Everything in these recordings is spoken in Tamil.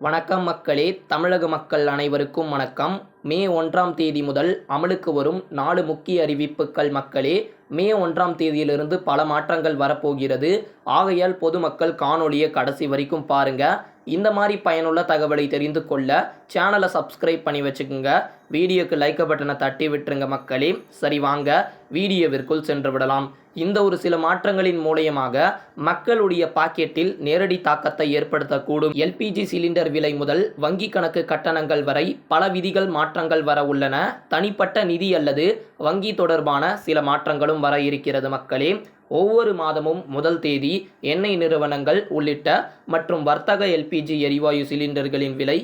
வணக்கம் மக்களே தமிழக மக்கள் அனைவருக்கும் வணக்கம். மே ஒன்றாம் தேதி முதல் அமலுக்கு வரும் நாலு முக்கிய அறிவிப்புகள் மக்களே மே ஒன்றாம் தேதியிலிருந்து பல மாற்றங்கள் வரப்போகிறது. ஆகையால் பொதுமக்கள் காணொலியை கடைசி வரைக்கும் பாருங்க. இந்த மாதிரி பயனுள்ள தகவலை தெரிந்து கொள்ள சேனலை சப்ஸ்கிரைப் பண்ணி வச்சுக்கோங்க. வீடியோக்கு லைக் பட்டனை தட்டி விட்டுருங்க மக்களே. சரி வாங்க. வீடியோவிற்குள் சென்று விடலாம். இந்த ஒரு சில மாற்றங்களின் மூலியமாக மக்களுடைய பாக்கெட்டில் நேரடி தாக்கத்தை ஏற்படுத்தக்கூடும். எல்பிஜி சிலிண்டர் விலை முதல் வங்கி கணக்கு கட்டணங்கள் வரை பல விதிகள் மாற்றங்கள் வர உள்ளன. தனிப்பட்ட நிதி அல்லது வங்கி தொடர்பான சில மாற்றங்களும் வர இருக்கிறது மக்களே. ஒவ்வொரு மாதமும் முதல் தேதி எண்ணெய் நிறுவனங்கள் உள்ளிட்ட மற்றும் வர்த்தக எல்பிஜி எரிவாயு சிலிண்டர்களின் விலை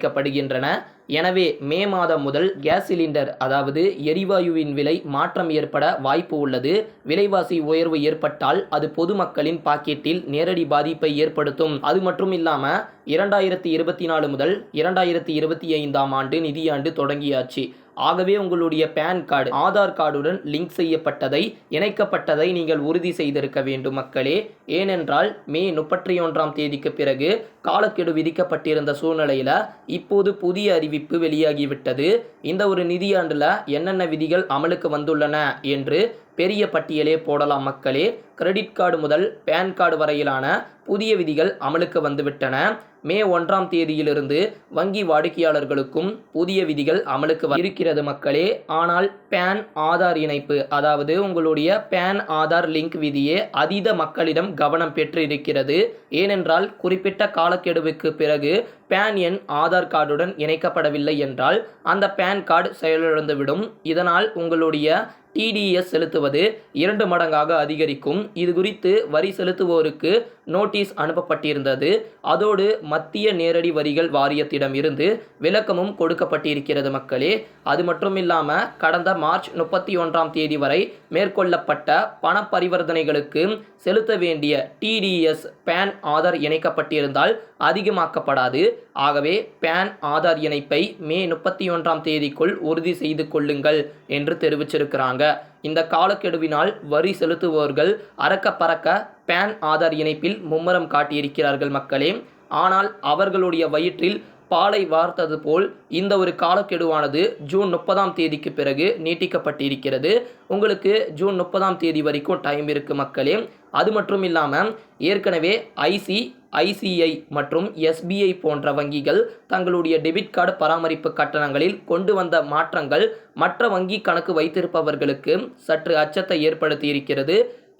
அழைக்கப்படுகின்றன எனவே மே மாதம் முதல் கேஸ் சிலிண்டர் அதாவது எரிவாயுவின் விலை மாற்றம் ஏற்பட வாய்ப்பு உள்ளது. விலைவாசி உயர்வு ஏற்பட்டால் அது பொதுமக்களின் பாக்கெட்டில் நேரடி பாதிப்பை ஏற்படுத்தும். அது மட்டும் இல்லாம இரண்டாயிரத்தி இருபத்தி நாலு முதல் இரண்டாயிரத்தி இருபத்தி ஐந்தாம் ஆண்டு நிதியாண்டு தொடங்கியாச்சு. ஆகவே உங்களுடைய பேன் கார்டு ஆதார் கார்டுடன் லிங்க் செய்யப்பட்டதை இணைக்கப்பட்டதை நீங்கள் உறுதி செய்திருக்க வேண்டும் மக்களே. ஏனென்றால் மே முப்பத்தி ஒன்றாம் தேதிக்கு பிறகு காலக்கெடு விதிக்கப்பட்டிருந்த சூழ்நிலையில் இப்போது புதிய அறிவிப்பு வெளியாகிவிட்டது. இந்த ஒரு நிதியாண்டில் என்னென்ன விதிகள் அமலுக்கு வந்துள்ளன என்று பெரிய பட்டியலே போடலாம் மக்களே. கிரெடிட் கார்டு முதல் பேன் கார்டு வரையிலான புதிய விதிகள் அமலுக்கு வந்துவிட்டன. மே ஒன்றாம் தேதியிலிருந்து வங்கி வாடிக்கையாளர்களுக்கும் புதிய விதிகள் அமலுக்கு இருக்கிறது மக்களே. ஆனால் பேன் ஆதார் இணைப்பு அதாவது உங்களுடைய பேன் ஆதார் லிங்க் விதியே அதீத மக்களிடம் கவனம் பெற்று இருக்கிறது ஏனென்றால் குறிப்பிட்ட காலக்கெடுவுக்கு பிறகு பேன் எண் ஆதார் கார்டுடன் இணைக்கப்படவில்லை என்றால் அந்த பேன் கார்டு செயலிழந்துவிடும். இதனால் உங்களுடைய டிடிஎஸ் செலுத்துவது இரண்டு மடங்காக அதிகரிக்கும். இது குறித்து வரி செலுத்துவோருக்கு நோட்டீஸ் அனுப்பப்பட்டிருந்தது. அதோடு மத்திய நேரடி வரிகள் வாரியத்திடம் இருந்து விளக்கமும் கொடுக்கப்பட்டிருக்கிறது மக்களே. அது மட்டும் இல்லாமல் கடந்த மார்ச் முப்பத்தி ஒன்றாம் தேதி வரை மேற்கொள்ளப்பட்ட பண பரிவர்த்தனைகளுக்கு செலுத்த வேண்டிய டிடிஎஸ் பேன் ஆதார் இணைக்கப்பட்டிருந்தால் அதிகமாக்கப்படாது. ஆகவே பேன் ஆதார் இணைப்பை மே முப்பத்தி ஒன்றாம் தேதிக்குள் உறுதி செய்து கொள்ளுங்கள் என்று தெரிவிச்சிருக்கிறாங்க. இந்த காலக்கெடுவினால் வரி செலுத்துவோர்கள் அறக்க பறக்க பேன் ஆதார் இணைப்பில் மும்முரம் காட்டியிருக்கிறார்கள் மக்களே. ஆனால் அவர்களுடைய வயிற்றில் பாலை வார்த்தது போல் இந்த ஒரு காலக்கெடுவானது ஜூன் முப்பதாம் தேதிக்கு பிறகு நீட்டிக்கப்பட்டிருக்கிறது. உங்களுக்கு ஜூன் முப்பதாம் தேதி வரைக்கும் டைம் இருக்குது மக்களே. அது மட்டும் இல்லாமல் ஏற்கனவே ஐசி ஐசிஐ மற்றும் எஸ்பிஐ போன்ற வங்கிகள் தங்களுடைய டெபிட் கார்டு பராமரிப்பு கட்டணங்களில் கொண்டு வந்த மாற்றங்கள் மற்ற வங்கி கணக்கு வைத்திருப்பவர்களுக்கு சற்று அச்சத்தை ஏற்படுத்தி இருக்கிறது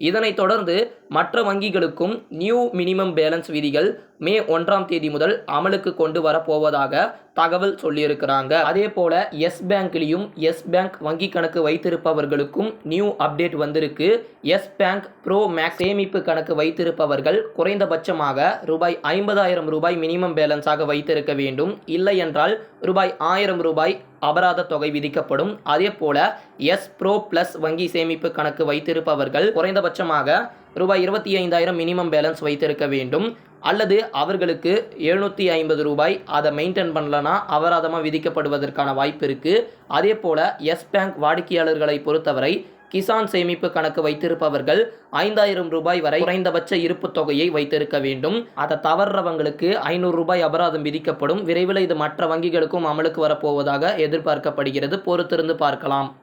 இதனைத் தொடர்ந்து மற்ற வங்கிகளுக்கும் நியூ மினிமம் பேலன்ஸ் விதிகள் மே ஒன்றாம் தேதி முதல் அமலுக்கு கொண்டு வரப்போவதாக தகவல் சொல்லியிருக்கிறாங்க. அதே போல எஸ் பேங்க்லேயும் எஸ் பேங்க் வங்கி கணக்கு வைத்திருப்பவர்களுக்கும் நியூ அப்டேட் வந்திருக்கு. எஸ் பேங்க் ப்ரோ மேக்ஸ் சேமிப்பு கணக்கு வைத்திருப்பவர்கள் குறைந்தபட்சமாக ரூபாய் ஐம்பதாயிரம் ரூபாய் மினிமம் பேலன்ஸாக வைத்திருக்க வேண்டும். இல்லை என்றால் ரூபாய் ஆயிரம் ரூபாய் அபராத தொகை விதிக்கப்படும். அதே போல எஸ் ப்ரோ பிளஸ் வங்கி சேமிப்பு கணக்கு வைத்திருப்பவர்கள் குறைந்தபட்சமாக ரூபாய் இருபத்தி ஐந்தாயிரம் மினிமம் பேலன்ஸ் வைத்திருக்க வேண்டும். அல்லது அவர்களுக்கு எழுநூற்றி ஐம்பது ரூபாய் அதை மெயின்டைன் பண்ணலனா அபராதமாக விதிக்கப்படுவதற்கான வாய்ப்பு இருக்குது அதே போல் எஸ் பேங்க் வாடிக்கையாளர்களை பொறுத்தவரை கிசான் சேமிப்பு கணக்கு வைத்திருப்பவர்கள் ஐந்தாயிரம் ரூபாய் வரை குறைந்தபட்ச இருப்பு தொகையை வைத்திருக்க வேண்டும். அதை தவறுறவங்களுக்கு ஐநூறு ரூபாய் அபராதம் விதிக்கப்படும். விரைவில் இது மற்ற வங்கிகளுக்கும் அமலுக்கு வரப்போவதாக எதிர்பார்க்கப்படுகிறது. பொறுத்திருந்து பார்க்கலாம்.